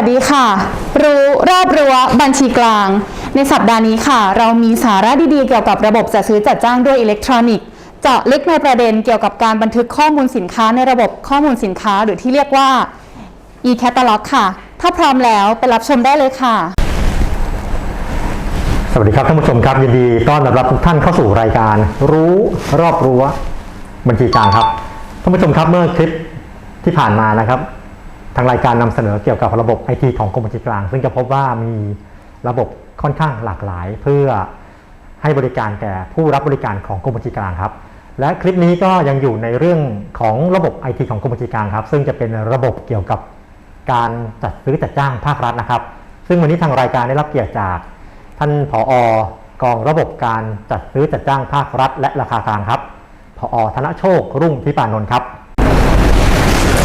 สวัสดีค่ะ รู้รอบรั้วบัญชีกลาง ในสัปดาห์นี้ค่ะ เรามีสาระดีๆ เกี่ยวกับระบบจัดซื้อจัดจ้างด้วยอิเล็กทรอนิกส์เจาะลึกในประเด็นเกี่ยวกับการบันทึกข้อมูลสินค้าในระบบข้อมูลสินค้า หรือที่เรียกว่า e-catalog ค่ะ ถ้าพร้อมแล้วไปรับชมได้เลยค่ะ สวัสดีครับท่านผู้ชมครับยินดีต้อนรับทุกท่านเข้าสู่รายการ รู้รอบรั้วบัญชีกลางครับท่านผู้ชมครับเมื่อคลิปที่ผ่านมานะครับ ทางรายการนำเสนอเกี่ยวกับระบบไอทีของกรมบัญชีกลาง ซึ่งจะพบว่ามีระบบค่อนข้างหลากหลาย เพื่อให้บริการแก่ผู้รับบริการของกรมบัญชีกลางครับ และคลิปนี้ก็ยังอยู่ในเรื่องของระบบไอทีของกรมบัญชีกลางครับ ซึ่งจะเป็นระบบเกี่ยวกับการจัดซื้อจัดจ้างภาครัฐนะครับ ซึ่งวันนี้ทางรายการได้รับเกียรติจากท่านผอกองระบบการจัดซื้อจัดจ้างภาครัฐ และราคากลางครับผอธนโชครุ่งทิปานนท์ครับ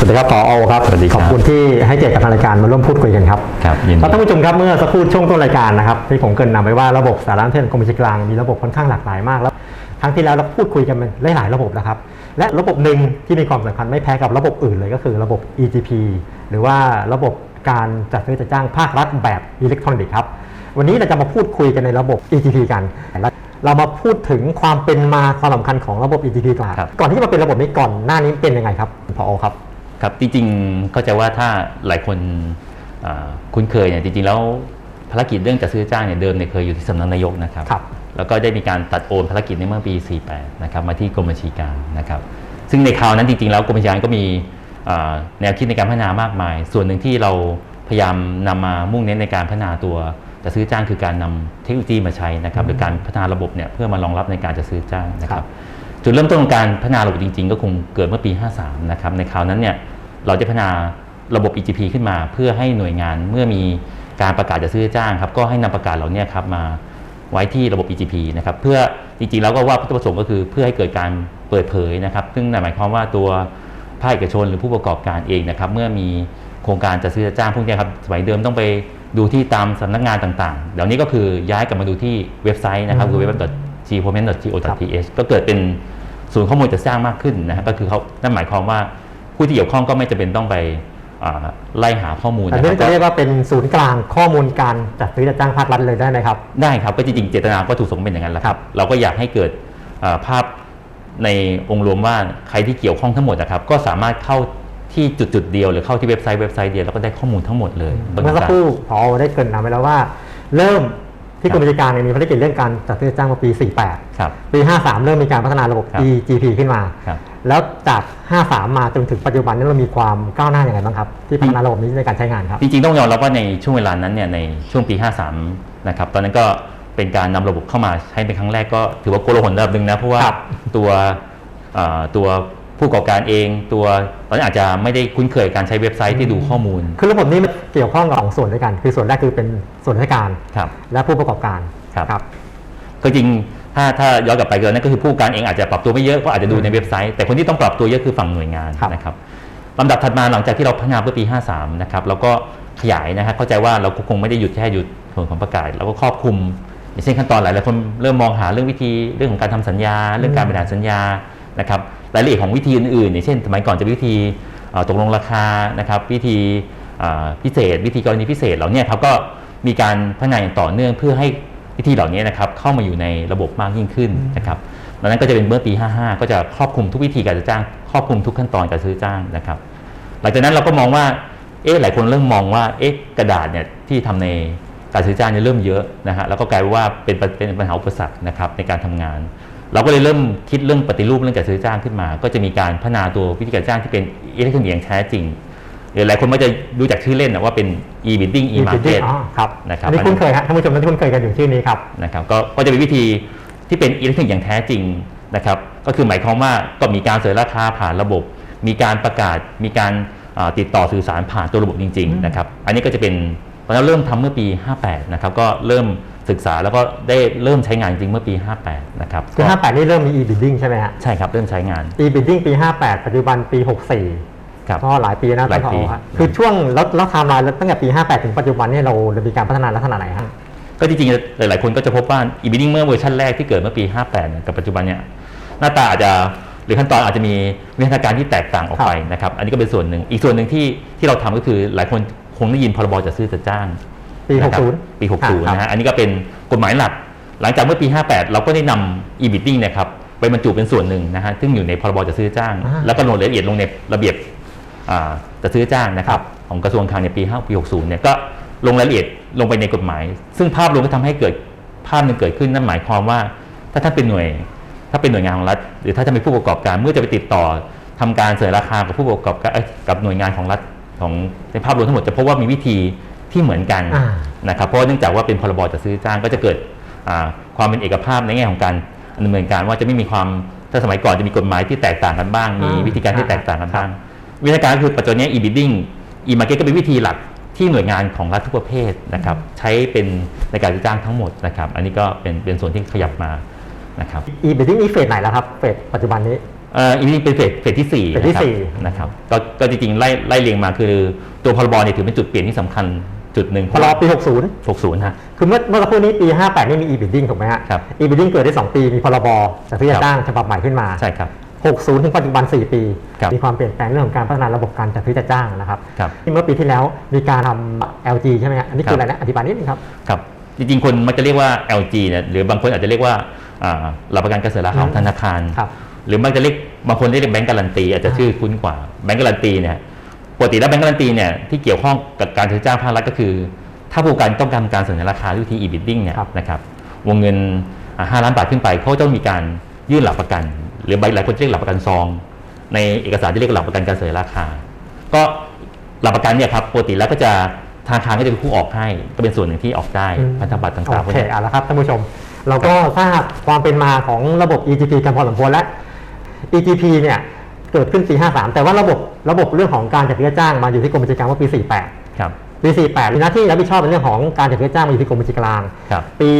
วัสดีครับผอครับสวัสดีคขรับอบคุณที่ให้เกียรติกับทางรายการมาร่วมพูดคุยกันครับครับยินครับดีท่านผู้ชมครับเมื่อสักครู่ช่วงต้นรายการนะครับที่ผมเกรินนำไว้ว่าระบบสารสนเทศกรมบัญชีกลางมีระบบค่อนข้างหลากหลายมากแล้วครั้งที่แล้วเราพูดคุยกันหลายๆระบบนะครับ และระบบหนึ่งที่มีความสำคัญไม่แพ้กับระบบอื่นเลยก็คือระบบ EGP หรือว่าระบบการจัดซื้อจัดจ้างภาครัฐแบบอิเล็กทรอนิกส์ครับ วันนี้เราจะมาพูดคุยกันในระบบ EGP กันและเรามาพูดถึงความเป็นมาความสำคัญของระบบ EGP ก่อนครับก่อนที่จะมาเป็นระบบนี้ก่อนหน้านี้เป็นยังไงครับผอครับ ครับจริงๆเข้าใจว่าถ้าหลายคนอ่าคุ้นเคยเนี่ยจริงๆแล้วภารกิจเรื่องจัดซื้อจ้างเนี่ยเดิมเนี่ยเคยอยู่ที่สำนักนายกนะครับครับแล้วก็ได้มีการตัดโอนภารกิจในเมื่อปี 48 นะครับมาที่กรมบัญชีกลางนะครับ ซึ่งในคราวนั้นจริงๆแล้วกรมบัญชีกลางก็มีอ่าแนวคิดในการพัฒนามากมาย ส่วนหนึ่งที่เราพยายามนำมามุ่งเน้นในการพัฒนาตัวจัดซื้อจ้างคือการนำเทคโนโลยีมาใช้นะครับหรือการพัฒนาระบบเนี่ยเพื่อมารองรับในการจัดซื้อจ้างนะคครัรับบจุดเริ่มต้นของการพัฒนาระบบจริง ๆ ก็คงเกิดเมื่อปี 53 นะครับในคราวนั้นเนี่ย เราจะพัฒนาระบบ EGP ขึ้นมา เพื่อให้หน่วยงานเมื่อมีการประกาศจะซื้อจ้างครับก็ให้นำประกาศเหล่านี้ครับมาไว้ที่ระบบ EGP นะครับเพื่อจริงๆแล้วก็ว่าพุทธประสงค์ก็คือเพื่อให้เกิดการเปิดเผยนะครับซึ่งนั่นหมายความว่าตัวภาคเอกชนหรือผู้ประกอบการเองนะครับเมื่อมีโครงการจะซื้อจะจ้างพวกนี้ครับสมัยเดิมต้องไปดูที่ตามสำนักงานต่างๆ เดี๋ยวนี้ก็คือย้ายกลับมาดูที่เว็บไซต์นะครับคือ www.gpermanent.go.th ก็เกิดเป็นศูนย์ข้อมูลจะสร้างมากขึ้นนะฮะก็คือเขานั่นหมายความว่า ผู้ที่เกี่ยวข้องก็ไม่จำเป็นต้องไปอ่าไล่หาข้อมูลแต่นะคนี่รับจะเรียกว่าเป็นศูนย์กลางข้อมูลการจัดซื้อจัดจ้างภาครัฐเลยได้ไหมครับ ได้ครับก็จริงๆเจตนาก็ถูกสงเป็นอย่างนั้นแหละครับ เราก็อยากให้เกิดอ่าภาพในองค์รวมว่าใครที่เกี่ยวข้องทั้งหมดนะครับ ก็สามารถเข้าที่จุดๆเดียวหรือเข้าที่เว็บไซต์เว็บไซต์เดียวแล้วก็ได้ข้อมูลทั้งหมดเลยเมื่อสักครู่พอได้เกรินนำไปแล้วว่า เริ่มที่กรมบัญชีกลางเนี่ยมีภารกิจเรื่องการจัดซื้อจัดจ้างมาปี 48ครับปี 53 เริ่มมีการพัฒนาระบบครับ EGP ขึ้นมาครับ แล้วจาก 53 มาจนถึงปัจจุบันนี้เรามีความก้าวหน้าอย่างไรบ้างครับ ที่พัฒนาระบบนี้ในการใช้งานครับ จริงๆ ต้องยอมรับว่าในช่วงเวลานั้นเนี่ยในช่วงปี 53 นะครับ ตอนนั้นก็เป็นการนำระบบเข้ามาใช้เป็นครั้งแรกก็ถือว่าโกลาหลระดับหนึ่งนะ เพราะว่าครับตัวเอ่อตัวผู้ประกอบการเองตัวตอนนั้นอาจจะไม่ได้คุ้นเคยการใช้เว็บไซต์ที่ดูข้อมูล คือระบบนี้มันเกี่ยวข้องกับสองส่วนด้วยกัน คือส่วนแรกคือเป็นส่วนราชการครับและผู้ประกอบการครับครับก็จริง ถ้าถ้าย้อนกลับไปก็นั่นก็คือผู้ประกอบการเองอาจจะปรับตัวไม่เยอะเพราะอาจจะดูในเว็บไซต์ แต่คนที่ต้องปรับตัวเยอะคือฝั่งหน่วยงานครับนะครับลำดับถัดมาหลังจากที่เราพัฒนาเมื่อปี 53 นะครับเราก็ขยายนะครับเข้าใจว่าเราก็คงไม่ได้หยุดแค่หยุดส่วนของประกาศเราก็ครอบคลุมอย่างเช่นขั้นตอนหลายหลายคนเริ่มมองหาเรื่องวิธีเรื่องของการทำสัญญา เรื่องการบริหารสัญญานะครับรายละเอียดของวิธีอื่นๆอย่างเช่นสมัยก่อนจะมีวิธีเอ่อตกลงราคานะครับวิธีอ่าพิเศษ วิธีกรณีพิเศษเหล่านี้ครับก็มีการพัฒนาอย่างต่อเนื่องเพื่อให้ วิธีเหล่านี้นะครับเข้ามาอยู่ในระบบมากยิ่งขึ้นนะครับดังนั้นก็จะเป็นเมื่อปี 55 ก็จะครอบคลุมทุกวิธีการจะจ้าง ครอบคลุมทุกขั้นตอนการซื้อจ้างนะครับ หลังจากนั้นเราก็มองว่าเอ๊ะหลายคนเริ่มมองว่าเอ๊ะกระดาษเนี่ยที่ทำในการซื้อจ้างเนี่ยเริ่มเยอะนะฮะแล้วก็กลายเป็นว่าเป็นปัญเป็นปัญหาอุปสรรคนะครับในการทำงาน เราก็เลยเริ่มคิดเรื่องปฏิรูปเรื่องการซื้อจ้างขึ้นมา ก็จะมีการพัฒนาตัววิธีการจ้างที่เป็นอิเล็กทรอนิกส์อย่างแท้จริง หรือหลายคนก็จะรู้จักชื่อเล่นนะว่าเป็น e-bidding e-market อ๋อครับนะครับอันนี้คุ้นเคยครับท่านผู้ชมท่านคุ้นเคยกันอยู่ชื่อนี้ครับนะครับก็ก็จะเป็นวิธีที่เป็นอิเล็กทรอนิกส์อย่างแท้จริงนะครับก็คือหมายความว่าก็มีการเสนอราคาผ่านระบบ มีการประกาศมีการอ่าติดต่อสื่อสารผ่านตัวระบบจริงอืมๆนะครับอันนี้ก็จะเป็นตอนนั้นเริ่มทำเมื่อปี 58 นะครับ ก็เริ่มศึกษาแล้วก็ได้เริ่มใช้งานจริงเมื่อปี 58 นะครับคือก็58 นี่เริ่มมี e-bidding ใช่ไหมฮะใช่ครับ เริ่มใช้งาน e-bidding ปี 58 ปัจจุบันปี 64 ครับก็หลายปีนะหลายปี ท่นผอครับคือช่วงแล้วแล้วไทม์ไลน์ตั้งแต่ปี 58 ถึงปัจจุบันเนี่ยเราเรามีการพัฒนาลักษณะไหนฮะ ก็จริงๆ หลายๆ คนก็จะพบว่า e-bidding เมื่อเวอร์ชันแรกที่เกิดเมื่อปี 58เนี่ยกับปัจจุบันเนี่ยหน้าตาอาจจะหรือขั้นตอนอาจจะมีวิธีการที่แตกต่างออกไปนะครับ อันนี้ก็เป็นส่วนหนึ่ง อีกส่วนหนึ่งที่ที่เราทำก็คือหลายคนคงได้ยินพรบจัดซื้อจัดจ้างปีนะครับ60ปี60ครับนะฮะอันนี้ก็เป็นกฎหมายหลัก หลังจากเมื่อปี 58 เราก็ได้นำ e-bidding เนะครับไปบรรจุเป็นส่วนหนึ่งนะฮะซึ่งอยู่ในพรบจัดซื้อจ้าง อ่า แล้วก็ลงรายละเอียดลงในระเบียบอ่า จัดซื้อจ้างนะครับของกระทรวงคลังในปี 5 ปี 60 เนี่ยก็ลงรายละเอียดลงไปในกฎหมาย ซึ่งภาพรวมก็ทำให้เกิดภาพหนึ่งเกิดขึ้นนั่นหมายความว่า ถ้าท่านเป็นหน่วย ถ้าเป็นหน่วยงานของรัฐ หรือถ้าจะเป็นผู้ประกอบการเมื่อจะไปติดต่อทำการเสนอราคากับผู้ประกอบการเอ้ยกับหน่วยงานของรัฐของในภาพรวมทั้งหมดจะพบว่ามีวิธีที่เหมือนกันอ่านะครับเพราะว่าเนื่องจากว่าเป็นพรบจัดซื้อจ้างก็จะเกิดอ่าความเป็นเอกภาพในแง่ของการดำเนินการว่าจะไม่มีความถ้าสมัยก่อนจะมีกฎหมายที่แตกต่างกันบ้าง มีอ่าวิธีการที่อ่าแตกต่างกันบ้าง วิธีการก็คือปัจจุบันนี้ e-bidding e-market ก็เป็นวิธีหลักที่หน่วยงานของรัฐทุกประเภทนะครับใช้เป็นในการจัดจ้างทั้งหมดนะครับ อันนี้ก็เป็นเป็นส่วนที่ขยับมานะครับ e-bidding นี้เฟสไหนแล้วครับเฟสปัจจุบันนี้เอ่ออีกนิดเป็นเฟสเฟสที่สี่เฟสที่นะครับสี่ นะครับก็ก็จริงๆไล่ไล่เรียงมาคือตัวพรบเนี่ยถือเป็นจุดเปลี่ยนที่สำคัญจุดหนึ่งพรบปี 60 60ฮะ คือเมื่อเมื่อสักครู่นี้ปี 58 นี่มี e-bidding ถูกไหมฮะ ครับ e-bidding เกิดได้ 2 ปีมีพรบจัดซื้อจัครัดบจ้างฉบับใหม่ขึ้นมา ใช่ครับ 60 ถึงปัจจุบัน 4 ปี ครับมีความเปลี่ยนแปลงเรื่องของการพัฒนาระบบการจัดซื้อจัดจ้างนะครับครับ ที่เมื่อปีที่แล้วมีการทำ LG ใช่ไหมฮะอันนี้คืออะไรนะอธิบายนิดนึงครับ ครับ จริงๆ คนมักจะเรียกว่า LG เนี่ยหรือบางคนอาจจะเรียกว่าอ่าหลักประกันการเกษตรราคาของธนาคาร ครับ หรือมักจะเรียกบางคนเรียกแบงก์การันตีอาจจะชื่อคุ้นกว่าแบงก์การันตีเนี่ยปกติแล้วแบงก์การันตีเนี่ยที่เกี่ยวข้องกับการซื้อจ้างภาครัฐก็คือ ถ้าผู้ประกอบการต้องการการเสนอราคาด้วยวิธี e-bidding เนี่ยครับ นะครับวงเงินอ่า5ล้านบาทขึ้นไปเขาต้องมีการยื่นหลักประกัน หรือใบหลายคนจะเรียกหลักประกันซอง ในเอกสารจะเรียกหลักประกันการเสนอราคา ก็หลักประกันเนี่ยครับปกติแล้วก็จะธนาคารก็จะเป็นผู้ออกให้ก็เป็นส่วนหนึ่งที่ออกได้อืมพันธบัตรต่างๆพโอวกเคนี้เอาละครับท่านผู้ชม เราก็ทราบความเป็นมาของระบบ EGP กันพอสมควรแล้ว EGP เนี่ยเกิดขึ้นปี53 แต่ว่าระบบระบบเรื่องของการจัดซื้อจ้างมาอยู่ที่กรมบัญชีกลางเมื่อปี 48 ครับ ปี 48 มีหน้าที่รับผิดชอบในเรื่องของการจัดซื้อจ้างมาอยู่ที่กรมบัญชีกลาง ครับปี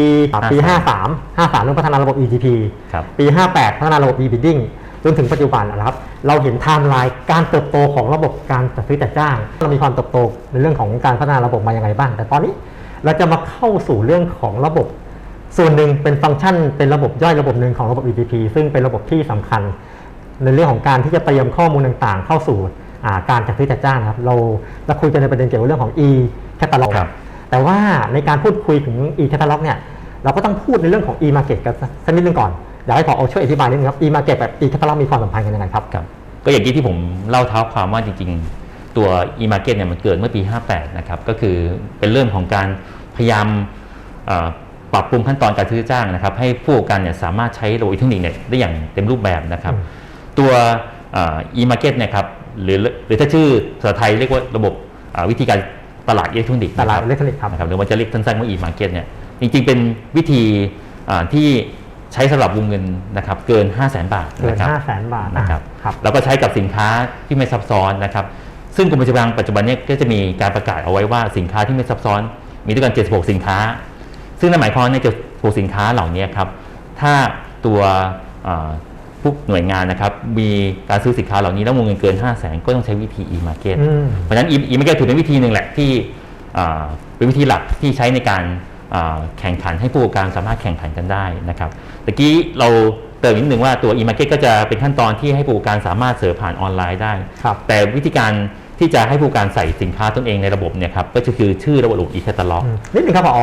ปี53 53 53เรื่องพัฒนาระบบ EGP ครับ ปี 58 พัฒนาระบบ e-bidding จนถึงปัจจุบันนะครับ เราเห็นไทม์ไลน์การเติบโตของระบบการจัดซื้อจัดจ้าง เรามีความเติบโตในเรื่องของการพัฒนาระบบมาอย่างไรบ้าง แต่ตอนนี้เราจะมาเข้าสู่เรื่องของระบบ ส่วนหนึ่งเป็นฟังก์ชัน เป็นระบบย่อยระบบหนึ่งของระบบ EGP ซึ่งเป็นระบบที่สำคัญ ในเรื่องของการที่จะเตรียมข้อมูลต่างๆ เข้าสู่อ่า การจัดซื้อจัดจ้างนะครับเราเราคุยกันในประเด็นเกี่ยวกับเรื่องของ e catalog ครับแต่ว่าในการพูดคุยถึง e catalog เนี่ยเราก็ต้องพูดในเรื่องของ e market กันสักนิดนึงก่อนอยากให้ผอช่วยอธิบายนิดนึงครับ e market กับ e catalog มีความสัมพันธ์กันยังไงครับครับก็อย่างที่ที่ผมเล่าเท้าความว่าจริง ๆ ตัว e-market เนี่ยมันเกิดเมื่อปี 58 นะครับก็คือเป็นเรื่องของการพยายามเอ่อปรับปรุงขั้นตอนการซื้อจ้างนะครับ ให้ผู้ประกอบการเนี่ยสามารถใช้ระบบอิเล็กทรอนิกส์เนี่ยได้อย่างเต็มรูปแบบนะครับอืมตัวเอ่อ e-market เนะครับ หรือหรือถ้าชื่อภาษาไทยเรียกว่าระบบอ่าวิธีการตลาดอิเล็กทรอนิกส์ตลาดนะคอิบเล็กทรอนิกส์ครับนะครับหรือว่าจะเรียกสั้นๆว่า e-market เนี่ยจริงๆเป็นวิธีอ่าที่ใช้สำหรับวงเงินนะครับเกิน 5 0 0 0 0 0 บาทเกินนะครับห้าแสนบาทนะครับครับแล้วก็ใช้กับสินค้าที่ไม่ซับซ้อนนะครับซึ่งกรมบัญชีกลางปัจจุบันเนี้ก็จะมีการประกาศเอาไว้ว่าสินค้าที่ไม่ซับซ้อน มีด้วยกัน 76 สินค้า ซึ่งนั่นหมายความว่าใน76สินค้าเหล่านี้ครับถ้าตัวอ่า ผู้หน่วยงานนะครับมีการซื้อสินค้าเหล่านี้แล้ววงเงินเกิน 5 0 0 0 0 0ก็ต้องใช้วิธี e-market อืมเพราะฉะนั้น e- e-market ถือเป็นวิธีหนึ่งแหละที่อ่าเป็นวิธีหลักที่ใช้ในการอ่าแข่งขันให้ผู้ประกอบการสามารถแข่งขันกันได้นะครับตะกี้เราเติมนิดหนึ่งว่าตัว e-market ก็จะเป็นขั้นตอนที่ให้ผู้ประกอบการสามารถเสิร์ฟผ่านออนไลน์ได้ครับแต่วิธีการที่จะให้ผู้ประกอบการใส่สินค้าตนเองในระบบเนี่ยครับก็คือชื่อระบบ e-catalog อืมนิดนึงครับผอ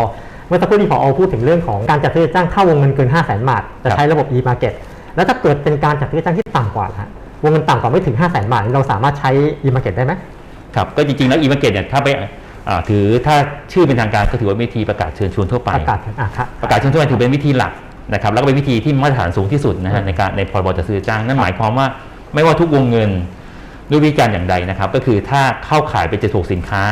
เมื่อสักครู่นี้ผอพูดถึงเรื่องของการจัดซื้อจ้างถ้าวงเงินเกิน 5 0 0 0 0 0 บาทจะครับใช้ระบบ e-market แล้วถ้าเกิดเป็นการจัดซื้อจ้างที่ต่ำกว่าฮะวงเงินต่ำกว่าไม่ถึง 5 0 0 0 0 0 บาทนี่เราสามารถใช้ e-market ได้ไหมครับก็จริงๆ แล้ว e-market เนี่ยถ้าไปอ่าถือถ้าชื่อเป็นทางการก็ถือว่าเป็นวิธีประกาศเชิญชวนทั่วไปประกาศอะครับประกาศเชิญชวนถือเป็นวิธีหลักนะครับแล้วก็เป็นวิธีที่มาตรฐานสูงที่สุดนะฮะในการในพรบจัดซื้อจ้างนั่นหมายความว่าไม่ว่าทุกวงเงินด้วยวิธีการอย่างใดนะครับ ก็คือถ้าเข้าขายเป็นจะถูกสินค้า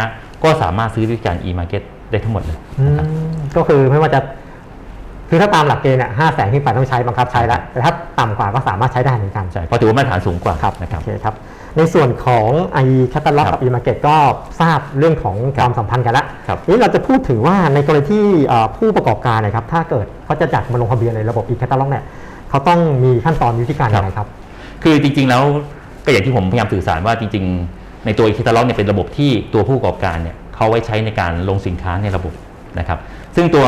ก็สามารถซื้อด้วยวิธีการ e-market ได้ทั้งหมดเลยอืมก็คือไม่ว่าจะ คือถ้าตามหลักเกณฑ์เนี่ยห้าแสนขึ้นไปต้องใช้บังคับใช้แล้วแต่ถ้าต่ำกว่าก็สามารถใช้ได้เหมือนกันใช่เพราะถือว่ามาตรฐานสูงกว่าครับนะครับโอเคครับในส่วนของไอแคตตาล็อกครักับบอีมาร์เก็ตก็ทราบเรื่องของความสัมพันธ์กันแล้วครับนี้เราจะพูดถึงว่าในกรณีที่เอ่อผู้ประกอบการนะครับถ้าเกิดเขาจะจัดมาลงทะเบียนในระบบอีแคตตาล็อกเนี่ยเขาต้องมีขั้นตอนวิธีการยังไงครับ คือจริงๆแล้วก็อย่างที่ผมพยายามสื่อสารว่าจริง ๆ ในตัว e c a t a l o g เนี่ยเป็นระบบที่ตัวผู้ประกอบการเนี่ยเขาไว้ใช้ในการลงสินค้าในระบบนะครับซึ่งตัว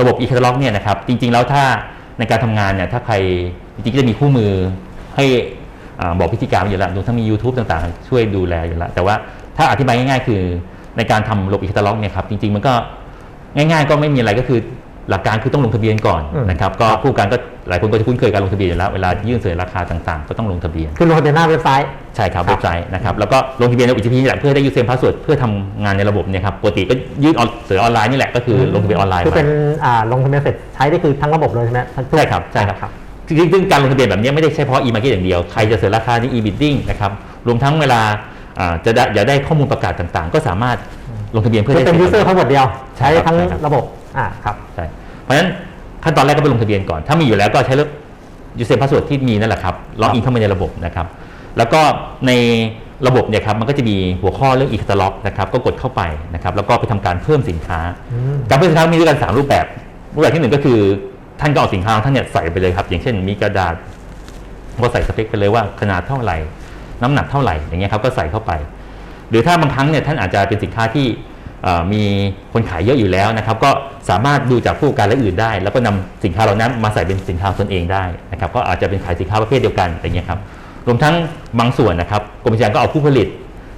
ระบบ e c a t a l o g เนี่ยนะครับจริงๆ แล้วถ้าในการทำงานเนี่ยถ้าใครจริงๆก็จะมีคู่มือให้อ่าบอกพิธีการไว้อยู่แล้วรวมทั้งมี YouTube ต่างๆ ช่วยดูแลอยู่แล้วแต่ว่าถ้าอธิบายง่ายๆ คือในการทำระบบอีคาตาล็อกเนี่ยครับจริงๆ มันก็ง่ายๆ ก็ไม่มีอะไรก็คือหลักการคือต้องลงทะเบียนก่อนอืมนะครับก็ผู้การก็ หลายคนก็จะคุ้นเคยการลงทะเบียนอยู่แล้วเวลายื่นเสนอราคาต่างๆ ก็ต้องลงทะเบียน คือลงทะเบียนหน้าเว็บไซต์ ใช่ครับครับเว็บไซต์นะครับแล้วก็ลงทะเบียนใน OTP นี่แหละเพื่อได้ยูเซนพาสเวิร์ดเพื่อทำงานในระบบเนี่ยครับปกติก็ยื่นออนเสือออนไลน์นี่แหละก็คือลงทะเบียนออนไลน์คือไว้เป็นอ่าลงทะเบียนเสร็จใช้ได้คือทั้งระบบเลยใช่ไหมทั้งใช่ครับใช่ครับจริงๆซึ่งการลงทะเบียนแบบนี้ไม่ได้ใช่เฉพาะ e-market อย่างเดียวใครจะเสนอราคาใน e-bidding นะครับรวมทั้งเวลาอ่าจะได้อยากได้ข้อมูลประกาศต่างๆ ก็สามารถลงทะเบียนเพื่อคือได้เป็นสิยูทธิ์เซอร์ทั้งหมดเดียว ใช้ใช่ครับทั้งใช่ครับระบบอ่าครับใช่เพราะฉะนั้น ขั้นตอนแรกก็ไปลงทะเบียนก่อน ถ้ามีอยู่แล้วก็ใช้เลือก user password ที่มีนั่นแหละครับล็อกอินเข้ามาในระบบนะครับแล้วก็ในระบบเนี่ยครับมันก็จะมีหัวข้อเรื่อง e-catalog นะครับก็กดเข้าไปนะครับแล้วก็ไปทำการเพิ่มสินค้าอืมการเพิ่มสินค้ามีด้วยกัน 3 รูปแบบ รูปแบบที่หนึ่งก็คือท่านก็เอาสินค้าของท่านเนี่ยใส่ไปเลยครับอย่างเช่น มีกระดาษก็ใส่สเปคไปเลยว่าขนาดเท่าไหร่ น้ำหนักเท่าไหร่อย่างเงี้ยครับก็ใส่เข้าไป หรือถ้าบางครั้งเนี่ยท่านอาจจะเป็นสินค้าที่เอ่อ มีคนขายเยอะอยู่แล้วนะครับ ก็สามารถดูจากผู้ประกอบการและอื่นได้ แล้วก็นำสินค้าเหล่านั้นมาใส่เป็นสินค้าของตนเองได้นะครับ ก็อาจจะเป็นขายสินค้าประเภทเดียวกันอย่างเงี้ยครับรวมทั้งบางส่วนนะครับกรมวิชาการก็เอาผู้ผลิต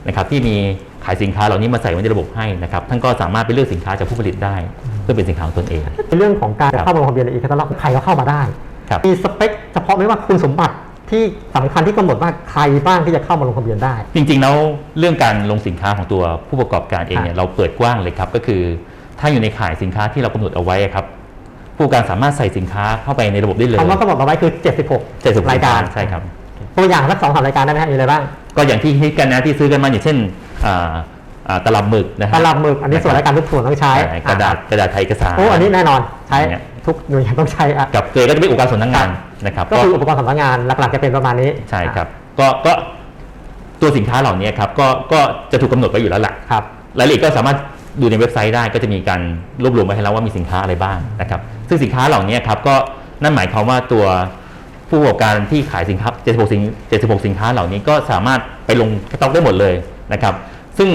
นะครับ ที่มีขายสินค้าเหล่านี้มาใส่ไว้ในระบบให้นะครับท่านก็สามารถไปเลือกสินค้าจากผู้ผลิตได้ เพื่อเป็นสินค้าของตนเองในเรื่องของการครับเข้ามาลงทะเบียนในอีคาตาล็อกใครก็เข้ามาได้ครับมีสเปคเฉพาะไหมว่าคุณสมบัติ ที่สำคัญที่กำหนดว่าใครบ้างที่จะเข้ามาลงทะเบียนได้ จริงๆแล้วเรื่องการลงสินค้าของตัวผู้ประกอบการเองเนี่ยเราเปิดกว้างเลยครับ ก็คือถ้าอยู่ในข่ายสินค้าที่เรากำหนดเอาไว้ครับ ผู้ประกอบการสามารถใส่สินค้าเข้าไปในระบบได้เลยคำว่ากำหนดเอาไว้คือ 76 70รายการใช่ครับตัวอย่างสักสองสามรายการได้ไหมฮะมีอะไรบ้างก็อย่างที่ฮิตกันนะที่ซื้อกันมาอย่างเช่นอ่าอ่าตลับหมึกนะฮะตลับหมึกอันนี้ส่วนรายการทุกส่วนต้องใช้ใช่กระดาษกระดาษไทยเอกสารโอ้อันนี้แน่นอนใช้เนี่ย ทุกหน่วยงานต้องใช้อะกับเกยก็จะเป็นอุปกรณ์ส่วนนักงานนะครับก็คืออุปกรณ์สำนักงานหลักๆจะเป็นประมาณนี้ใช่ครับก็ก็ตัวสินค้าเหล่านี้ครับก็ก็จะถูกกำหนดไว้อยู่แล้วแหละครับรายละเอียดก็สามารถดูในเว็บไซต์ได้ก็จะมีการรวบรวมไว้ให้แล้วว่ามีสินค้าอะไรบ้างนะครับซึ่งสินค้าเหล่านี้ครับก็นั่นหมายความว่าตัวผู้ประกอบการที่ขายสินค้า 76 สิน76 สินค้าเหล่านี้ก็สามารถไปลงสต็อกได้หมดเลยนะครับ ซึ่ง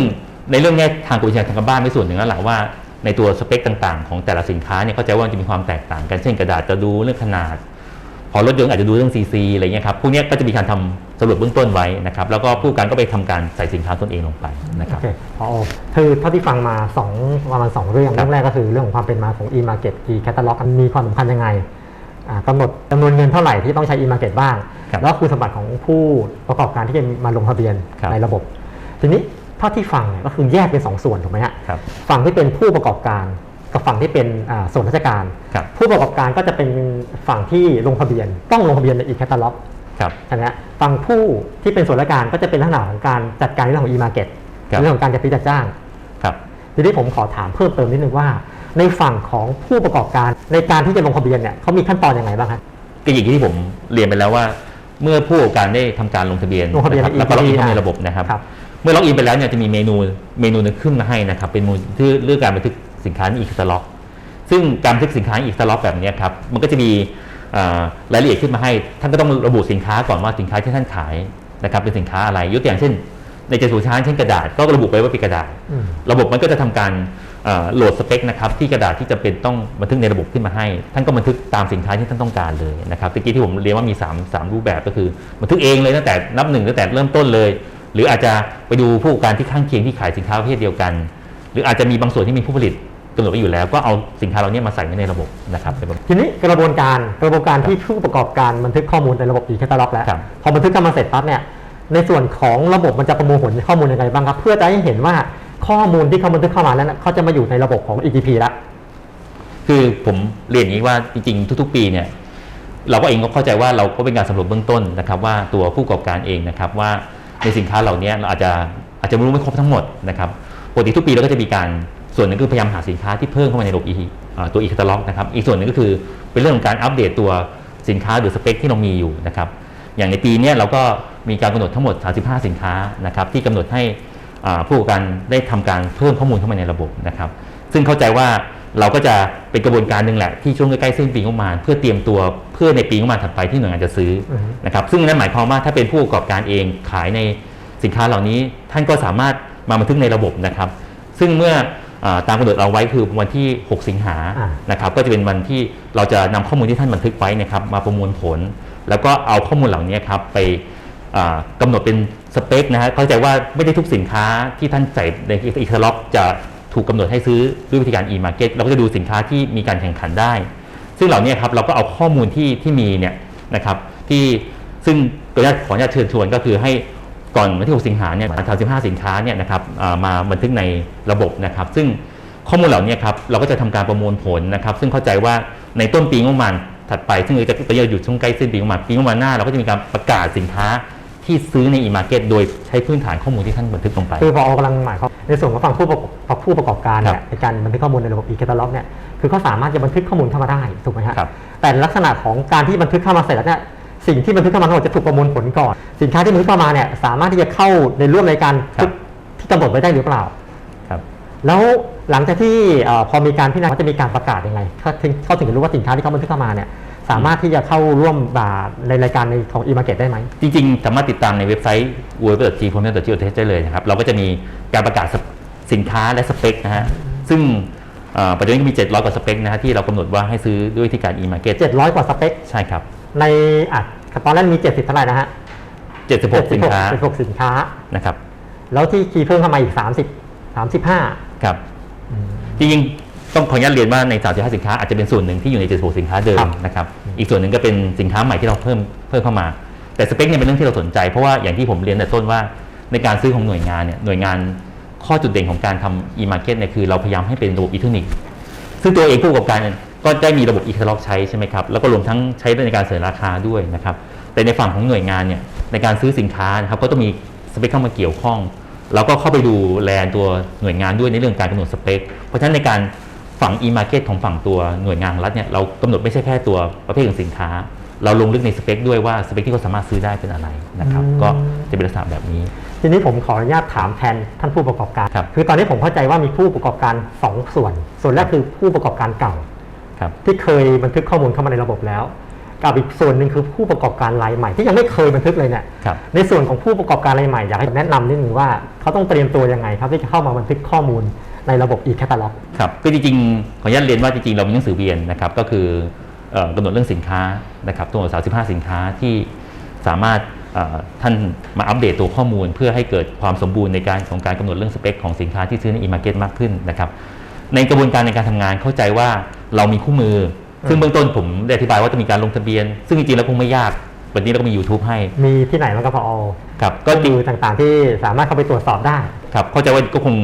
ในเรื่องเนี้ยทางกรมวิชาการทางการบ้านไม่ส่วนหนึ่งแล้วแหละว่า ในตัวสเปคต่างๆ ของแต่ละสินค้าเนี่ยเข้าใจว่ามันจะมีความแตกต่างกันเช่นกระดาษจะดูเรื่องขนาด พอรถยนต์อาจจะดูเรื่องซีซีอะไรเงี้ยครับพวกเนี้ยก็จะมีการทำสำรวจเบื้องต้นไว้นะครับแล้วก็ผู้ประกอบการก็ไปทำการใส่สินค้าตนเองลงไปนะครับโอเคพอคือเท่าที่ฟังมาสองประมาณสองเรื่องครับเรื่องแรกก็คือเรื่องของความเป็นมาของ e-market e-catalog มันมีความสำคัญยังไงอ่ากำหนดจำนวนเงินเท่าไหร่ที่ต้องใช้ e-market บ้างครับแล้วคุณสมบัติของผู้ประกอบการที่จะมาลงทะเบียนครับในระบบ ทีนี้เท่าที่ฟังเนี่ยก็คือแยกเป็นสองส่วนถูกไหมฮะครับ ฝั่งที่เป็นผู้ประกอบการกับฝั่งที่เป็นอ่าส่วนราชการ ครับ ผู้ประกอบการก็จะเป็นฝั่งที่ลงทะเบียน ต้องลงทะเบียนใน e-catalog ครับ ใช่ไหมฮะฝั่งผู้ที่เป็นส่วนราชการก็จะเป็นลักษณะของการจัดการในเรื่องของ e-market ครับ เรื่องของการจัดซื้อจัดจ้าง ครับ ทีนี้ผมขอถามเพิ่มเติมนิดนึงว่า ในฝั่งของผู้ประกอบการในการที่จะลงทะเบียนเนี่ยเขามีขั้นตอนยังไงบ้างครับก็อย่างที่ผมเรียนไปแล้วว่า เมื่อผู้ประกอบการได้ทำการลงทะเบียนลงทะเบียนนะครับใน แล้วก็ล็อกอิน EPD เข้าในระบบนะครับ ครับ เมื่อล็อกอินไปแล้วเนี่ยจะมีเมนูเมนูหนึงขึ้นมาให้นะครับ เป็นเมนูที่เรื่องการบันทึกสินค้าอีกสล็อกซึ่งการบันทึกสินค้าอีกสล็อกแบบนี้ครับมันก็จะมีรายละเอียดขึ้นมาให้ ท่านก็ต้องระบุสินค้าก่อนว่าสินค้าที่ท่านขายนะครับเป็นสินค้าอะไรยกตัวอย่างเช่น ในเจสูช้างเช่นกระดาษก็ระบุไปว่าเป็นกระดาษ ระบบมันก็จะทำการโหลดสเปคนะครับที่กระดาษที่จะเป็นต้องบันทึกในระบบขึ้นมาให้ ท่านก็บันทึกตามสินค้าที่ท่านต้องการเลยนะครับตะกี้ที่ผมเรียนว่ามี 3 3 รูปแบบก็คือ บันทึกเองเลยตั้งแต่นับหนึ่งตั้งแต่เริ่มต้นเลย หรืออาจจะไปดูผู้ประกอบการที่ข้างเคียงที่ขายสินค้าประเภทเดียวกัน หรืออาจจะมีบางส่วนที่มีผู้ผลิตกำหนดไว้อยู่แล้วก็เอาสินค้าเหล่านี้มาใส่ไว้ในระบบนะครับเป็นแบบ ทีนี้กระบวนการกระบวนการที่ผู้ประกอบการบันทึกข้อมูลในระบบ e-catalog แล้ว ครับ พอบันทึกกันมาเสร็จปั๊บเนี่ยในส่วนของระบบมันจะประมวลผลข้อมูลยังไงบ้างครับ เพื่อจะให้เห็นว่าข้อมูลที่เขาบันทึกเข้ามานั้นนะเขาจะมาอยู่ในระบบของ ETP แล้วคือผมเรียนอย่างนี้ว่าจริงๆ ทุก ๆ ปีเนี่ยเราก็เองก็เข้าใจว่าเราก็เป็นการสำรวจเบื้องต้นนะครับว่าตัวผู้ประกอบการเองนะครับว่า ในสินค้าเหล่านี้เราอาจจะอาจจะไม่รู้ไม่ครบทั้งหมดนะครับปกติทุกปีเราก็จะมีการส่วนหนึ่งคือพยายามหาสินค้าที่เพิ่มเข้ามาในระบบอ่าตัว e ค a t a l o g นะครับอีกส่วนหนึ่งก็คือเป็นเรื่องของการอัปเดตตัวสินค้าหรือสเปคที่เรามีอยู่นะครับอย่างในปีนี้เราก็มีการกำหนดทั้งหมด 35 สินค้านะครับที่กำหนดให้ผู้ประกอบการได้ทำการเพิ่มข้อมูลเข้ามาในระบบนะครับซึ่งเข้าใจว่า เราก็จะเป็นกระบวนการหนึ่งแหละที่ช่วงใกล้ๆสิ้นปีงบประมาณ เพื่อเตรียมตัวเพื่อในปีงบประมาณถัดไปที่หน่วยงานจะซื้อออฮึนะครับซึ่งนั่นหมายความว่าถ้าเป็นผู้ประกอบการเองขายในสินค้าเหล่านี้ท่านก็สามารถมาบันทึกในระบบนะครับ ซึ่งเมื่ออาตามกำหนดเอาไว้คือวันที่ 6 สิงหาอ่านะครับก็จะเป็นวันที่เราจะนำข้อมูลที่ท่านบันทึกไว้นะครับมาประมวลผล แล้วก็เอาข้อมูลเหล่านี้ครับไปอ่ากำหนดเป็นสเปคนะฮะเข้าใจว่าไม่ได้ทุกสินค้าที่ท่านใส่ในอีคาล็อกจะ ถูกกำหนดให้ซื้อด้วยวิธีการ e-market เราก็จะดูสินค้าที่มีการแข่งขันได้ ซึ่งเหล่านี้ครับเราก็เอาข้อมูลที่ที่มีเนี่ยนะครับที่ซึ่งตัวญาตขออนุญาตเชิญชวนก็คือให้ก่อนวันที่ 6 สิงหาเนี่ย35 สินค้าเนี่ยนะครับมาบันทึกในระบบนะครับ ซึ่งข้อมูลเหล่านี้ครับเราก็จะทำการประมวลผลนะครับ ซึ่งเข้าใจว่าในต้นปีงบประมาณถัดไป ซึ่งจะจะอยู่ช่วงใกล้สิ้นปีงบประมาณปีงบประมาณหน้าเราก็จะมีการประกาศสินค้า ที่ซื้อใน e-market โดยใช้พื้นฐานข้อมูลที่ท่านบันทึกลงไป คือพอกำลังหมายความในส่วนของฝั่งผู้ประกอบผู้ประกอบการเนี่ครัยบในการบันทึกข้อมูลในระบบ e-catalog เนี่ยคือเขาสามารถจะบันทึกข้อมูลเข้ามาได้ถูกไหมฮะครับแต่ลักษณะของการที่บันทึกเข้ามาเสร็จแล้วเนี่ยสิ่งที่บันทึกเข้ามาทั้งหมดจะถูกประมวลผลก่อน สินค้าที่บันทึกเข้ามาเนี่ยสามารถที่จะเข้าในร่วมในการทึกที่กำหนดไว้ได้หรือเปล่าครับแล้วหลังจากที่เอ่อพอมีการพิจารณาเขาจะมีการประกาศยังไงเขาถึงเขาถึงจะรู้ว่าสินค้าที่เขาบันทึกเข้ามาเนี่ย สามารถที่จะเข้าร่วมอ่าในรายการในของ e-market ได้ไหม จริงๆ สามารถติดตามในเว็บไซต์ w w w g p o m e t g o t e s ได้เลยนะครับ เราก็จะมีการประกาศสสินค้าและสเปคนะฮะ ซึ่งเอ่อปัจจุบันก็มี 700 กว่าสเปคนะฮะที่เรากำหนดว่าให้ซื้อด้วยวิธีการ e-market 700 กว่าสเปค ใช่ครับ ในอะตอนแรกมี 70 เท่าไหร่นะฮะ 76 สินค้า76สินค้านะครับ แล้วที่คีย์เพิ่มเข้ามาอีก 30 35 ครับจริงๆ ต้องขออนุญาตเรียนว่าใน35สินค้าอาจจะเป็นส่วนหนึ่งที่อยู่ใน76สินค้าเดิครัมบนะครับอีกส่วนหนึ่งก็เป็นสินค้าใหม่ที่เราเพิ่มเพิ่มเข้ามา แต่สเปคเนี่ยเป็นเรื่องที่เราสนใจ เพราะว่าอย่างที่ผมเรียนแต่ต้นว่าในการซื้อของหน่วยงานเนี่ยหน่วยงานข้อจุดเด่นของการทำ e-market เนี่ยคือเราพยายามให้เป็นระบบอิเล็กทรอนิกส์ซึ่งตัวเองผู้ประกอบการเนี่ยก็ได้มีระบบ e-catalog ใช้ใช่ไหมครับแล้วก็รวมทั้งใช้ในการเสนอราคาด้วยนะครับแต่ในฝั่งของหน่วยงานเนี่ยในการซื้อสินค้านะครับก็ต้องมีสเปคเข้ามาเกี่ยวข้อง แล้วก็เข้าไปดูแลตัวหน่วยงานด้วยในเรื่องการกำหนดสเปค เพราะฉะนั้นในการ ฝั่ง e-market ของฝั่งตัวหน่วยงานของรัฐเนี่ยเรากำหนดไม่ใช่แค่ตัวประเภทของสินค้า เราลงลึกในสเปคด้วยว่าสเปคที่เขาสามารถซื้อได้เป็นอะไรนะครับอืมก็จะเป็นลักษณะแบบนี้ ทีนี้ผมขออนุญาตถามแทนท่านผู้ประกอบการครับคือตอนนี้ผมเข้าใจว่ามีผู้ประกอบการ2ส่วน ส่วนแรกคือผู้ประกอบการเก่า ครับ ที่เคยบันทึกข้อมูลเข้ามาในระบบแล้ว กับอีกส่วนหนึ่งคือผู้ประกอบการรายใหม่ ที่ยังไม่เคยบันทึกเลยเนี่ยครับ ในส่วนของผู้ประกอบการรายใหม่อยากให้แนะนำนิดนึงว่าเขาต้องเตรียมตัวยังไงครับที่จะเข้ามาบันทึกข้อมูล ในระบบ e-catalog ครับก็จริงๆ ขออนุญาตเรียนว่าจริงๆ เรามีหนังสือเวียนนะครับ ก็คือเอ่อกำหนดเรื่องสินค้านะครับตัว35 สินค้าที่สามารถเอ่อท่านมาอัปเดตตัวข้อมูล เพื่อให้เกิดความสมบูรณ์ในการของการกำหนดเรื่องสเปคของสินค้าที่ซื้อใน e-market มากขึ้นนะครับ ในกระบวนการในการทำงานเข้าใจว่าเรามีคู่มือ ซึ่งเบื้องต้นผมได้อธิบายว่าจะมีการลงทะเบียน ซึ่งจริงๆแล้วคงไม่ยากวันนี้เราก็มี YouTube ให้ มีที่ไหนบ้างครับพอครับก็ก็จริงดูต่างๆที่สามารถเข้าไปตรวจสอบได้ ครับเข้าใจว่าก็คง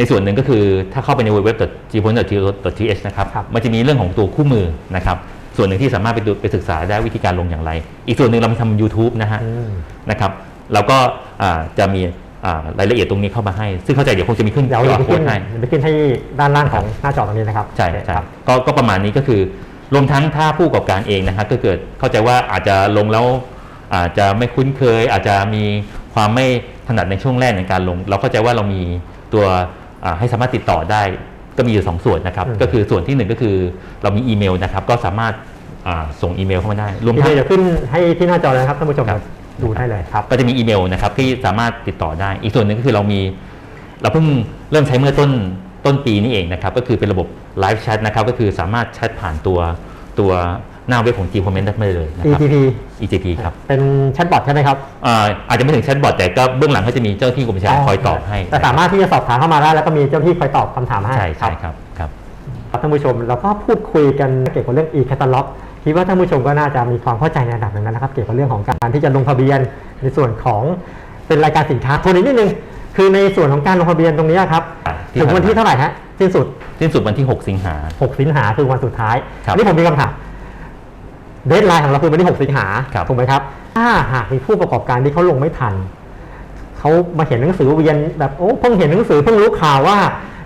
ในส่วนหนึ่งก็คือถ้าเข้าไปใน www.gpon.th นะครับครับมันจะมีเรื่องของตัวคู่มือนะครับส่วนหนึ่งที่สามารถไปดูไปศึกษาได้วิธีการลงอย่างไร อีกส่วนหนึ่งเราทำ YouTube นะฮะอืมนะครับเราก็อ่าจะมีอ่ารายละเอียดตรงนี้เข้ามาให้ ซึ่งเข้าใจเดี๋ยวคงจะมีขึ้นเดี๋ยวเรา QR ไปขึ้น code ให้ไปขึ้นให้ด้านล่างของหน้าจอตรงนี้นะครับใช่โอเคใช่ครับก็ก็ประมาณนี้ก็คือรวมทั้งถ้าผู้ประกอบการเองนะครับก็เกิดเข้าใจว่าอาจจะลงแล้วอาจจะไม่คุ้นเคย อาจจะมีความไม่ถนัดในช่วงแรกในการลง เราเข้าใจว่าเรามีตัวอ่า ให้สามารถติดต่อได้ก็มีอยู่สองส่วนนะครับอืมก็คือส่วนที่หนึ่งก็คือเรามีอีเมลนะครับ ก็สามารถอ่าส่งอีเมลเข้ามาได้ รวมอีทั้เมงลจะขึ้นให้ที่หน้าจอเลยนะครับท่านผู้ชมครับดูได้เลยครับ ก็จะมีอีเมลนะครับที่สามารถติดต่อได้ อีกส่วนหนึ่งก็คือเรามีเราเพิ่งเริ่มใช้เมื่อต้นต้นปีนี้เองนะครับ ก็คือเป็นระบบไลฟ์แชทนะครับ ก็คือสามารถแชทผ่านตัวตัว หน้าเว็บของ G Comment ได้เลยนะครับ ETP EGP ครับเป็นแชทบอทใช่ไหมครับอ่าอาจจะไม่ถึงแชทบอทแต่ก็เบื้องหลังก็จะมีเจ้าหน้าที่กรมประชาคอยตอบให้แต่สามารถที่จะสอบถามเข้ามาได้แล้วก็มีเจ้าที่คอยตอบคำถามให้ใช่ใช่ครับครับครับท่านผู้ชมเราก็พูดคุยกันเกี่ยวกับเรื่อง e-catalog คิดว่าท่านผู้ชมก็น่าจะมีความเข้าใจในระดับหนึ่งแล้วนะครับ เกี่ยวกับเรื่องของการที่จะลงทะเบียนในส่วนของเป็นรายการสินค้าทวนอีกนิดนึงคือในส่วนของการลงทะเบียนตรงนี้ครับที่ถึงวันที่ผ่านมาเท่าไหร่ฮะสิ้นสุดสิ้นสุดวันที่ 6 สิงหา6สิงหาคือวันสุดท้ายครับอันนี้ผมมีคำถาม เดทไลน์ของเราคือวันที่ 6 สิงหาครับ ถูกไหมครับ ถ้าหากมีผู้ประกอบการที่เขาลงไม่ทัน เขามาเห็นหนังสือเวียนแบบโอ้เพิ่งเห็นหนังสือเพิ่งรู้ข่าวว่า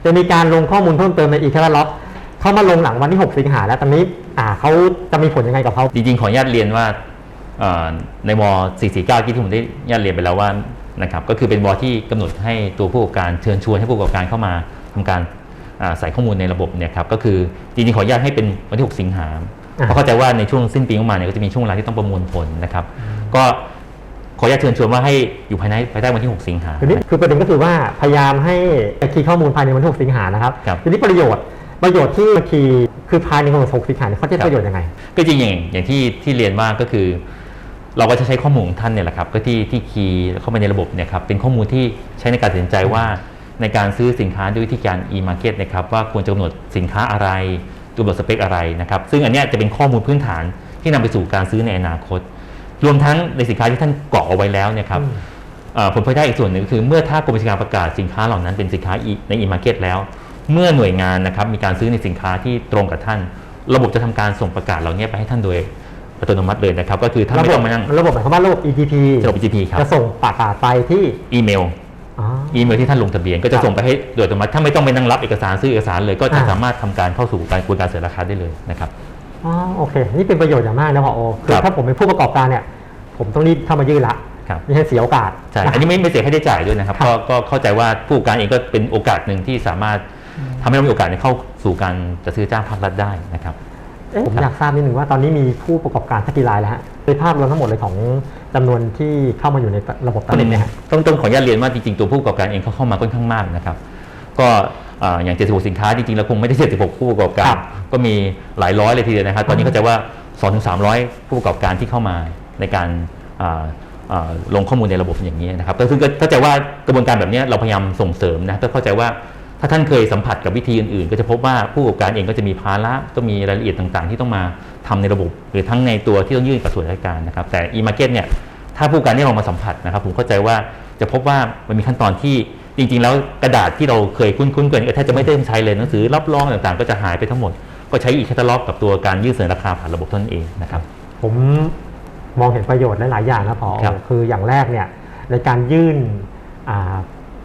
จะมีการลงข้อมูลเพิ่มเติมในอีแคลล็อกเขามาลงหลังวันที่ 6 สิงหาแล้วตอนนี้อ่าเขาจะมีผลยังไงกับเขาจริงๆ ขออนุญาตเรียนว่าเอ่อในว449 ที่ผมได้ญาตเรียนไปแล้วว่านะครับก็คือเป็นวที่กำหนดให้ตัวผู้ประกอบการเชิญชวนให้ผู้ประกอบการเข้ามาทำการอ่าใส่ข้อมูลในระบบเนี่ยครับก็คือจริงๆขออนุญาตให้เป็นวันที่ 6 สิงหาอ่า เพราะเข้าใจว่าในช่วงสิ้นปีเข้ามาเนี่ยก็จะมีช่วงเวลาที่ต้องประมวลผลนะครับ ก็ขออนุญาตเชิญชวนว่าให้อยู่ภายในภายใต้วันที่ 6 สิงหาทีนี้คือประเด็นก็คือว่าพยายามให้คีย์ข้อมูลภายในวันที่ 6 สิงหานะครับครับทีนี้ประโยชน์ประโยชน์ที่คีย์คือภายในวันที่ 6 สิงหาเนี่ยเขาจะได้ประโยชน์ยังไง ก็จริงอย่างอย่างที่ที่เรียนว่าก็คือ เราก็จะใช้ข้อมูลของท่านเนี่ยแหละครับก็ที่ที่คีย์เข้าไปในระบบเนี่ยครับเป็นข้อมูลที่ใช้ในการตัดสินใจว่าในการซื้อสินค้าด้วยวิธีการ e-market นะครับว่าควรจะกำหนดสินค้าอะไร กำหนดสเปคอะไรนะครับ ซึ่งอันเนี้ยจะเป็นข้อมูลพื้นฐานที่นำไปสู่การซื้อในอนาคต รวมทั้งในสินค้าที่ท่านกรอกเอาไว้แล้วเนี่ยครับอืมเอ่อผลพลอยได้อีกส่วนหนึ่งก็คือเมื่อถ้ากรมบัญชีการประกาศสินค้าเหล่านั้นเป็นสินค้า e- ใน e-market แล้ว เมื่อหน่วยงานนะครับมีการซื้อในสินค้าที่ตรงกับท่าน ระบบจะทำการส่งประกาศเหล่านี้ไปให้ท่านโดยอัตโนมัติเลยนะครับก็คือท่านระไม่บบต้องมานั่งระบบหมายความว่าระบบ EGP ระบบ GP ครับจะส่งประกาศไปที่อีเมล อ๋ออีเมลที่ท่านลงทะเบียนก็ครัจะบส่งไปให้โดยอัตโนมัติถ้าไม่ต้องไปนั่งรับเอกสารซื้อเอกสารเลย ก็จะอ่าสามารถทำการเข้าสู่การกระบวนการเสนอราคาได้เลยนะครับอ๋อโอเค นี่เป็นประโยชน์อย่างมากนะพอคือครับถ้าผมเป็นผู้ประกอบการเนี่ย ผมต้องรีบเข้ามายื่นละครับไม่ใช่เสียโอกาสใช่อันนี้ไม่ไม่เสียค่าใช้จ่ายด้วยนะครับครับก็ก็เข้าใจว่าผู้ประกอบการเองก็เป็นโอกาสหนึ่งที่สามารถทำให้เรามีโอกาสในเข้าสู่การจัดซื้อจ้างภาครัฐได้นะครับเอ๊ะ ผมอยากทราบนิดหนึ่งว่าตอนนี้มีผู้ประกอบการสักกี่รายแล้วฮะโดยภาพรวมทั้งหมดเลยของจำนวนที่เข้ามาอยู่ในระบบตอนนี้เนี่ยฮะต้องต้องขออนุญาตเรียนว่าจริงๆตัวผู้ประกอบการเองเขาเข้ามาค่อนข้างมากนะครับ ก็เอ่ออย่าง 76 สินค้าจริงๆแล้วคงไม่ได้ 76 ผู้ประกอบการครับก็มีหลายร้อยเลยทีเดียวนะครับตอนนี้เข้าใจว่า 2-300 ผู้ประกอบการที่เข้ามาในการอ่าอ่าลงข้อมูลในระบบอย่างนี้นะครับก็ซึ่งก็เข้าใจว่ากระบวนการแบบนี้เราพยายามส่งเสริมนะก็เข้าใจว่า ถ้าท่านเคยสัมผัสกับวิธีอื่นๆ ก็จะพบว่าผู้ประกอบการเองก็จะมีภาระต้องมีรายละเอียดต่างๆ ที่ต้องมาทำในระบบ หรือทั้งในตัวที่ต้องยื่นกับส่วนราชการนะครับแต่ e-market เนี่ยถ้าผู้ประกอบการได้ลองมาสัมผัสนะครับ ผมเข้าใจว่าจะพบว่ามันมีขั้นตอนที่จริง ๆ แล้วกระดาษที่เราเคยคุ้นๆกันก็แทบจะไม่ได้ใช้เลยหนังสือรับรองต่างๆ ก็จะหายไปทั้งหมด ก็ใช้อีกแคตตาล็อกกับตัวการยื่นเสนอราคาผ่านระบบเท่านั้นเองนะครับ ผมมองเห็นประโยชน์หลายๆอย่างนะพอครับคืออย่างแรกเนี่ยในการยื่น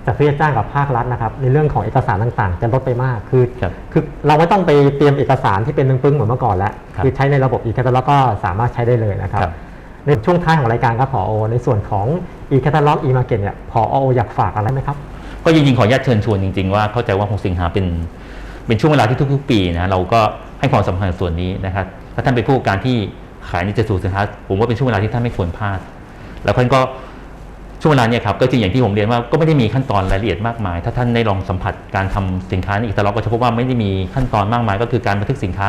อ่าจัดซื้อจัดจ้างกับภาครัฐนะครับ ในเรื่องของเอกสารต่างๆ จะลดไปมากคือครับคือเราไม่ต้องไปเตรียมเอกสารที่เป็นปึ้งๆเหมือนเมื่อก่อนแล้วครับคือใช้ในระบบ e-catalog ก็สามารถใช้ได้เลยนะครับครับ ในช่วงท้ายของรายการครับพอในส่วนของ e-catalog e-market เนี่ยพออยากฝากอะไรไหมครับก็จริงๆขออนุญาตเชิญชวนจริงๆว่าเข้าใจว่า6สิงหาเป็นเป็นช่วงเวลาที่ทุกๆ ปีนะเราก็ให้ความสำคัญกับส่วนนี้นะครับถ้าท่านเป็นผู้ประกอบการที่ขายในจะสู่สินค้าผมว่าเป็นช่วงเวลาที่ท่านไม่ควรพลาด แล้วท่านก็ ช่วงเวลาเนี่ยครับก็จริงอย่างที่ผมเรียนว่าก็ไม่ได้มีขั้นตอนรายละเอียดมากมาย ถ้าท่านได้ลองสัมผัสการทำสินค้าในอีกตลอดก็จะพบว่าไม่ได้มีขั้นตอนมากมาย ก็คือการบันทึกสินค้า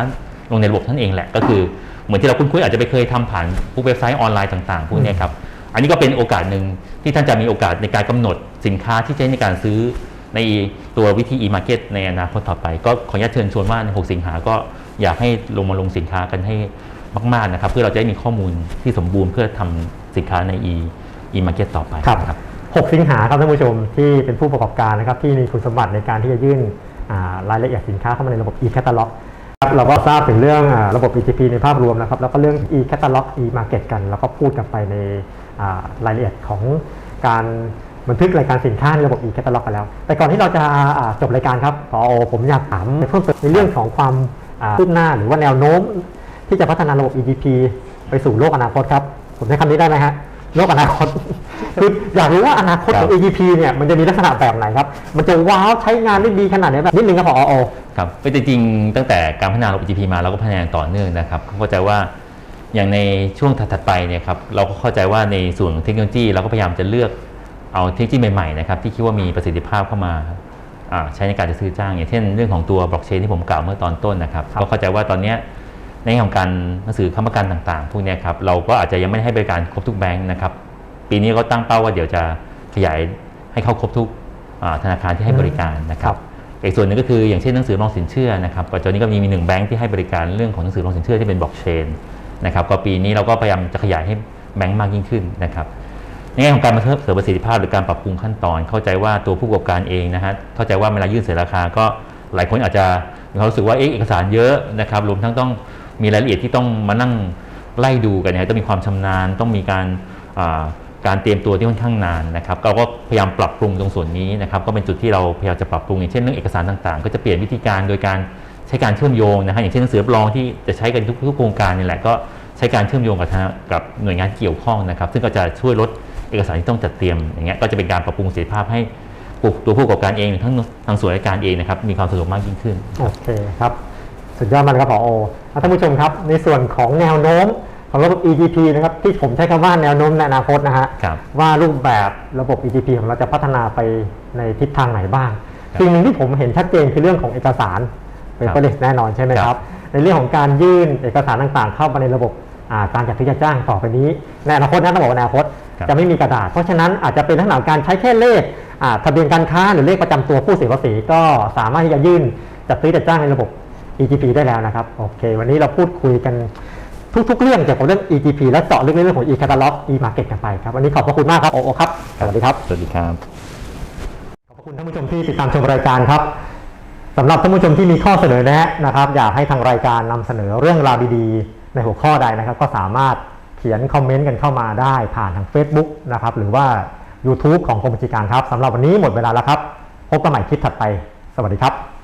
ลงในระบบท่านเองแหละ ก็คือเหมือนที่เราคุ้นๆอาจจะไปเคยทำผ่านพวกเว็บไซต์ออนไลน์ต่างๆพวกนี้ครับอันนี้ก็เป็นโอกาสหนึ่งที่ท่านจะมีโอกาสในการกำหนดสินค้าที่ใช้ในการซื้อในตัววิธี e-market ในอนาคตต่อไป ก็ขออนุญาตเชิญชวนว่าใน 6 สิงหาก็อยากให้ลงมาลงสินค้ากันให้มากๆนะครับ เพื่อเราจะได้มีข้อมูลที่สมบูรณ์เพื่อทำสินค้าใน e e-market ต่อไปครับนะครับ 6 สิงหาครับท่านผู้ชมที่เป็นผู้ประกอบการนะครับที่มีคุณสมบัติในการที่จะยื่นอ่ารายละเอียดสินค้าเข้ามาในระบบ e-catalog ครับเราก็ทราบถึงเรื่องอาระบบ ETP ในภาพรวมนะครับ แล้วก็เรื่อง e-catalog e-market กัน แล้วก็พูดกันไปในอ่ารายละเอียดของการบันทึกรายการสินค้าในระบบ e-catalog กันแล้ว แต่ก่อนที่เราจะอ่าจบรายการครับพอผมอยากถามเพิ่มเติมในเรื่องของความอ่าคืบหน้าหรือว่าแนวโน้ม ที่จะพัฒนาระบบ ETP ไปสู่โลกอนาคตครับ ผมใช้คำนี้ได้ไหมฮะ โลกอนาคต คืออยากรู้ว่าอนาคตของครับ ETP เนี่ยมันจะมีลักษณะแบบไหนครับ มันจะว้าวใช้งานได้ดีขนาดไหนแบบนิดนึงครับพออครับก็จริงๆตั้งแต่การพัฒนาระบบ GP มาเราก็พัฒนาอย่างต่อเนื่องนะครับเข้าใจว่าอย่างในช่วงถัดๆไปเนี่ยครับเราก็เข้าใจว่าในส่วนของเทคโนโลยีเราก็พยายามจะเลือกเอาเทคโนโลยีใหม่ๆนะครับที่คิดว่ามีประสิทธิภาพเข้ามาอ่าใช้ในการจะซื้อจ้างอย่างเช่นเรื่องของตัวบล็อกเชนที่ผมกล่าวเมื่อตอนต้นนะครับก็เข้าใจว่าตอนเนี้ย ในแง่ของการหนังสือค้ำประกันต่างๆ พวกเนี้ยครับเราก็อาจจะยังไม่ได้ให้บริการครบทุกแบงค์นะครับ ปีนี้ก็ตั้งเป้าว่าเดี๋ยวจะขยายให้เข้าครบทุกอ่าธนาคารที่ให้บริการนะคครัรับบอีกส่วนหนึงก็คืออย่างเช่นหนังสือรองสินเชื่อนะครับปัจจุบันนี้ก็มีมีหนึ่งแบงค์ที่ให้บริการเรื่องของหนังสือรองสินเชื่อที่เป็นบล็อกเชนนะครับก็ปีนี้เราก็พยายามจะขยายให้แบงค์มากยิ่งขึ้นนะครับในแง่ของการมาเสริมประสิทธิภาพหรือการปรับปรุงขั้นตอน เข้าใจว่าตัวผู้ประกอบการเองนะฮะเข้าใจว่าเวลายื่นเสนอราคาก็หลายคนอาจจะมีความรู้สึกว่าเอ๊ะเอกสารเยอะนะครับรวมทั้งต้อง มีรายละเอียดที่ต้องมานั่งไล่ดูกันนะต้องมีความชำนาญ ต้องมีการการเตรียมตัวที่ค่อนข้างนานนะครับเราก็พยายามปรับปรุงตรงส่วนนี้นะครับก็เป็นจุดที่เราพยายามจะปรับปรุงอย่างเช่นเรื่องเอกสารต่างๆ ก็จะเปลี่ยนวิธีการโดยการใช้การเชื่อมโยงนะฮะอย่างเช่นหนังสือรับรองที่จะใช้กันทุกทุกโครงการนี่แหละก็ใช้การเชื่อมโยงกับกับหน่วยงานเกี่ยวข้องนะครับ ซึ่งก็จะช่วยลดเอกสารที่ต้องจัดเตรียมอย่างเงี้ยก็จะเป็นการปรับปรุงประสิทธิภาพให้ตัวผู้ประกอบการเองทั้งทางส่วนราชการเองนะครับมีความสะดวกมากยิ่งขึ้นโอเคครับสุดยอดมากครับพอ ท่านผู้ชมครับในส่วนของแนวโน้มของระบบ ETP นะครับที่ผมใช้คำว่าแนวโน้มในอนาคตนะฮะครับว่ารูปแบบระบบ ETP ของเราจะพัฒนาไปในทิศทางไหนบ้างครับสิ่งหนึ่งที่ผมเห็นชัดเจนคือเรื่องของเอกสารเป็นครับประเด็นแน่นอนใช่ไหมคครัรับบในเรื่องของการยื่นเอกสารต่างๆ เข้ามาในระบบอ่าการจัดซื้อจัดจ้างต่อไปนี้ในอนาคตนะต้องบอกว่าในอนาคตครับจะไม่มีกระดาษ เพราะฉะนั้นอาจจะเป็นลักษณะของการใช้แค่เลขอ่าทะเบียนการค้าหรือเลขประจำตัวผู้เสียภาษีก็สามารถที่จะยื่นจัดซื้อจัดจ้างในระบบ EGP ได้แล้วนะครับโอเค วันนี้เราพูดคุยกันทุกๆ เรื่องเกี่ยวกับเรื่อง EGP และเจาะลึกในเรื่องของ e-catalog e-market กันไปครับวันนี้ขอบพระคุณมากครับโอโอครับสวัสดีครับ สวัสดีครับ ขอบคุณท่านผู้ชมที่ติดตามชมรายการครับสำหรับท่านผู้ชมที่มีข้อเสนอแนะนะครับ อยากให้ทางรายการนำเสนอเรื่องราวดีๆ ในหัวข้อใดนะครับ ก็สามารถเขียนคอมเมนต์กันเข้ามาได้ผ่านทาง Facebook นะครับหรือว่า YouTube ของกรมบัญชีกลารครับสำหรับวันนี้หมดเวลาแล้วครับ พบกันใหม่คลิปถัดไป สวัสดีครับ